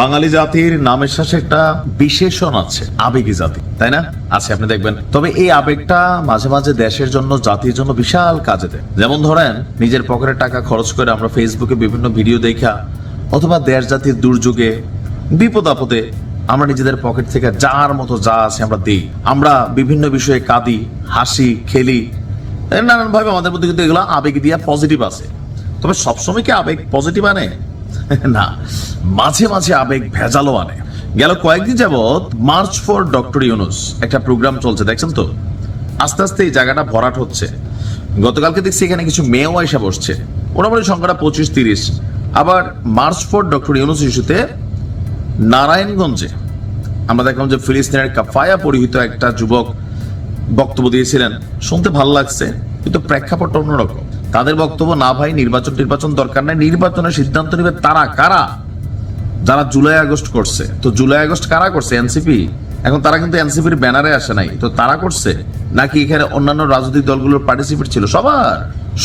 বাঙালি জাতির নামের শেষে একটা বিশেষণ আছে, আবেগী জাতি, তাই না? আছে আপনি দেখবেন, তবে এই আবেগটা মাঝে মাঝে দেশের জন্য, জাতির জন্য বিশাল কাজে দেয়। যেমন ধরেন, নিজের পকেটের টাকা খরচ করে আমরা ফেসবুকে বিভিন্ন ভিডিও দেখা, অথবা দেশ জাতির দুর্যোগে, বিপদ আপদে আমরা নিজেদের পকেট থেকে যার মতো যা আছে আমরা দিই। আমরা বিভিন্ন বিষয়ে কাঁদি, হাসি, খেলি নানান ভাবে আমাদের মধ্যে কিন্তু এগুলো আবেগ দিয়া পজিটিভ আছে। তবে সবসময় কি আবেগ পজিটিভ আনে? না, মাঝে মাঝে আবেগ ভেজালো আনে। গেল কয়েকদিন যাবৎ মার্চ ফর ডক্টর ইউনুস একটা প্রোগ্রাম চলছে, দেখছেন তো? আস্তে আস্তে এই জায়গাটা ভরাট হচ্ছে। গতকালকে দেখছি এখানে কিছু মেয়েও এসে বসছে। মোটামুটি সংখ্যাটা পঁচিশ, তিরিশ। আবার মার্চ ফর ডক্টর ইউনুস ইস্যুতে নারায়ণগঞ্জে আমরা দেখলাম যে ফিলিস্তিনের কাফায়া পরিহিত একটা যুবক বক্তব্য দিয়েছিলেন। শুনতে ভালো লাগছে, কিন্তু প্রেক্ষাপটটা অন্যরকম। তাদের বক্তব্য না ভাই নির্বাচন নির্বাচন দরকার নাই। নির্বাচনের সিদ্ধান্ত নেবে তারা, কারা? যারা জুলাই আগস্ট করছে। তো জুলাই আগস্ট কারা করছে? এনসিপি। এখন তারা কিন্তু এনসিপির ব্যানারে আসে নাই। তো তারা করছে? নাকি এখানে অন্যান্য রাজনৈতিক দলগুলোর পার্টিসিপেট ছিল? সবার।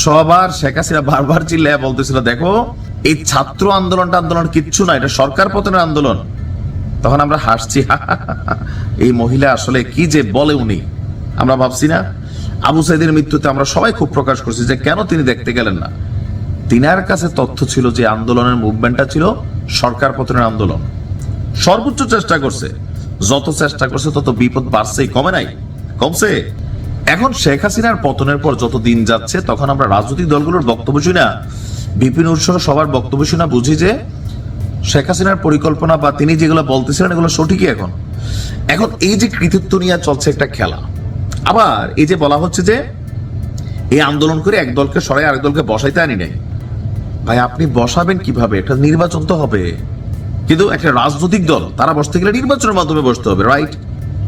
সবার শেখ হাসিনা বারবার চিল্লায় বলতেছিল, দেখো, এই ছাত্র আন্দোলনটা আন্দোলন কিচ্ছু না, এটা সরকার পতনের আন্দোলন। তখন আমরা হাসছি এই মহিলা আসলে কি যে বলে উনি? আমরা ভাবছি না। আবু সাইদের মৃত্যুতে আমরা সবাই খুব প্রকাশ করছি যে কেন তিনি দেখতে গেলেন না। তিনার কাছে তথ্য ছিল যে আন্দোলনের মুভমেন্টটা ছিল সরকার পতনের আন্দোলন। সর্বোচ্চ চেষ্টা করছে। যত চেষ্টা করছে, তত বিপদ বাড়ছেই। কমে নাই? কমছে? এখন শেখ হাসিনার পতনের পর যত দিন যাচ্ছে, তখন আমরা রাজনৈতিক দলগুলোর বক্তব্য শুনি না। বিপিন উৎসব সবার বক্তব্য শুনে বুঝি যে শেখ হাসিনার পরিকল্পনা বা তিনি যেগুলো বলতেছিলেন, এগুলো সঠিকই এখন। এখন এই যে কৃতিত্ব নিয়ে চলছে একটা খেলা আবার এই যে বলা হচ্ছে যে এই আন্দোলন করে এক দলকে সরাই আরেক দলকে বসাইতে আনি নাই। ভাই, আপনি বসাবেন কীভাবে? একটা নির্বাচন তো হবে। কিন্তু একটা রাজনৈতিক দল, তারা বসতে গেলে নির্বাচনের মাধ্যমে বসতে হবে রাইট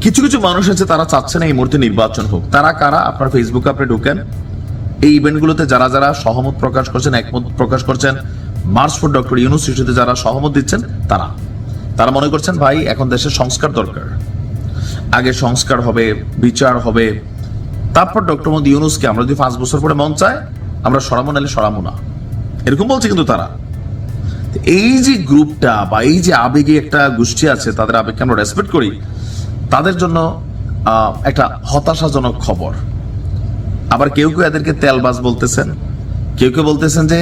কিছু কিছু মানুষ আছে, তারা চাচ্ছে না এই মুহূর্তে নির্বাচন হোক। তারা কারা? আপনার ফেসবুকে আপনি ঢুকেন। এই ইভেন্টগুলোতে যারা যারা সহমত প্রকাশ করছেন, একমত প্রকাশ করছেন মার্চ ফর ডক্টর ইউনুস ইস্যুতে যারা সহমত দিচ্ছেন, তারা। তারা মনে করছেন, ভাই, এখন দেশের সংস্কার দরকার। আগে সংস্কার হবে, বিচার হবে। তারপর ডক্টর মোদী ইউনুসকে আমরা যদি পাঁচ বছর পরে মন চায়, আমরা সরামো নাহলে সরামো না। এরকম বলছে কিন্তু তারা। এই যে গ্রুপটা বা এই যে আবেগে একটা গোষ্ঠী আছে, তাদের আবেগকে আমরা রেসপেক্ট করি, তাদের জন্য একটা হতাশাজনক খবর। আবার কেউ কেউ এদেরকে তেলবাজ বলতেছেন। কেউ কেউ বলতেছেন যে,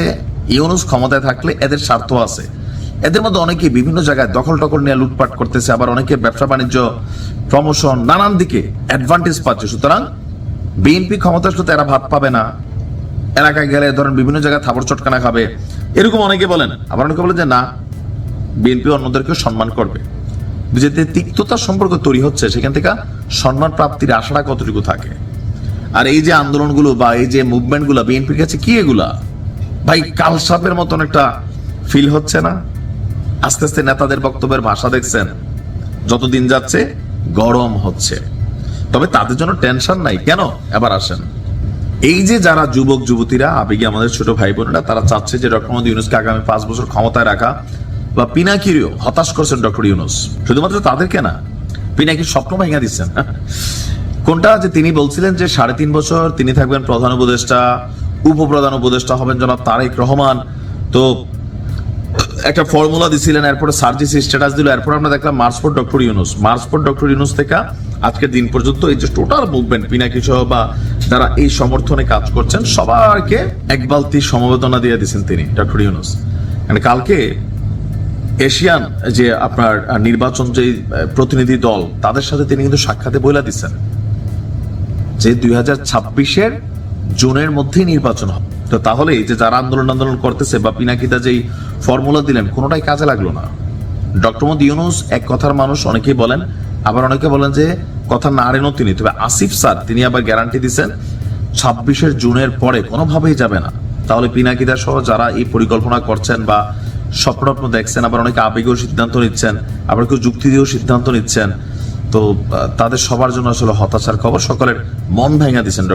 ইউনুস ক্ষমতায় থাকলে এদের স্বার্থ আছে। এদের মধ্যে অনেকে বিভিন্ন জায়গায় দখল টকল নিয়ে লুটপাট করতেছে, আবার অনেকে ব্যবসা বাণিজ্য প্রমোশন নানান দিকে অ্যাডভান্টেজ পাচ্ছে। সুতরাং বিএনপি ক্ষমতা আসলে তো এরা ভাত পাবে না। এলাকায় গেলে ধরেন বিভিন্ন জায়গায় থাবর চটকানা খাবে। এরকম অনেকে বলেন। আবার অনেকে বলেন যে, না বিএনপি অন্যদেরকে সম্মান করবে। যেতে তিক্ততার সম্পর্ক তৈরি হচ্ছে, সেখান থেকে সম্মান প্রাপ্তির আশাটা কতটুকু থাকে? আর এই যে আন্দোলনগুলো বা এই যে মুভমেন্টগুলো বিএনপির কাছে কি এগুলা? ভাই, কালসাপের মতন একটা ফিল হচ্ছে না? আস্তে আস্তে নেতাদের বক্তব্যের ভাষা দেখছেন। যতদিন যাচ্ছে, গরম হচ্ছে। তবে তাদের জন্য টেনশন নাই। কেন? এবার আসেন। এই যে যারা যুবক, যুবতীরা, আবেগে আমাদের ছোট ভাই বোনেরা, তারা চাচ্ছে যে ডক্টর মোদী ইউনুসকে আগামী পাঁচ বছর ক্ষমতায় রাখা বা পিনাকিরিও হতাশ করছেন ডক্টর ইউনুস। শুধুমাত্র তাদেরকে না, পিনাকির স্বপ্ন ভেঙে দিচ্ছেন। কোনটা? যে তিনি বলছিলেন যে সাড়ে তিন বছর তিনি থাকবেন প্রধান উপদেষ্টা, উপপ্রধান উপদেষ্টা হবেন জনাব তারেক রহমান। তো একটা ফর্মুলা দিছিলেন, এরপরে সার্জিস স্ট্যাটাস দিল, এরপর আমরা দেখলাম march for doctor Yunus march for doctor Yunus থেকে আজকের দিন পর্যন্ত এই যে টোটাল মুভমেন্ট পিনাকি সহ বা যারা এই সমর্থনে কাজ করছেন, সবারকে এক বালতি সমবেদনা দিয়ে দিয়েছেন তিনি ডক্টর ইউনুস মানে কালকে এশিয়ান যে আপনার নির্বাচন যে প্রতিনিধি দল, তাদের সাথে তিনি কিন্তু সাক্ষাতে বইলা দিচ্ছেন যে দুই হাজার ছাব্বিশের জুনের মধ্যেই নির্বাচন হবে। তো তাহলে যে যারা আন্দোলন আন্দোলন করতেছে বা পিনাকিদা যেই ফর্মুলা দিলেন, কোনোটাই কাজে লাগল না। ডক্টর মোদী ইউনুস এক কথার মানুষ, অনেকেই বলেন, আবার অনেকে বলেন যে কথা না আরেনও তিনি, তবে আসিফ স্যার, তিনি আবার গ্যারান্টি দিচ্ছেন ছাব্বিশের জুনের পরে কোনোভাবেই যাবে না। তাহলে পিনাকিদা সহ যারা এই পরিকল্পনা করছেন বা স্বপ্ন দেখছেন, আবার অনেকে আবেগেও সিদ্ধান্ত নিচ্ছেন, আবার কেউ যুক্তি দিয়েও সিদ্ধান্ত নিচ্ছেন, তো তাদের সবার জন্য আসলে হতাশার খবর। সকলের মন ভেঙে দিচ্ছেন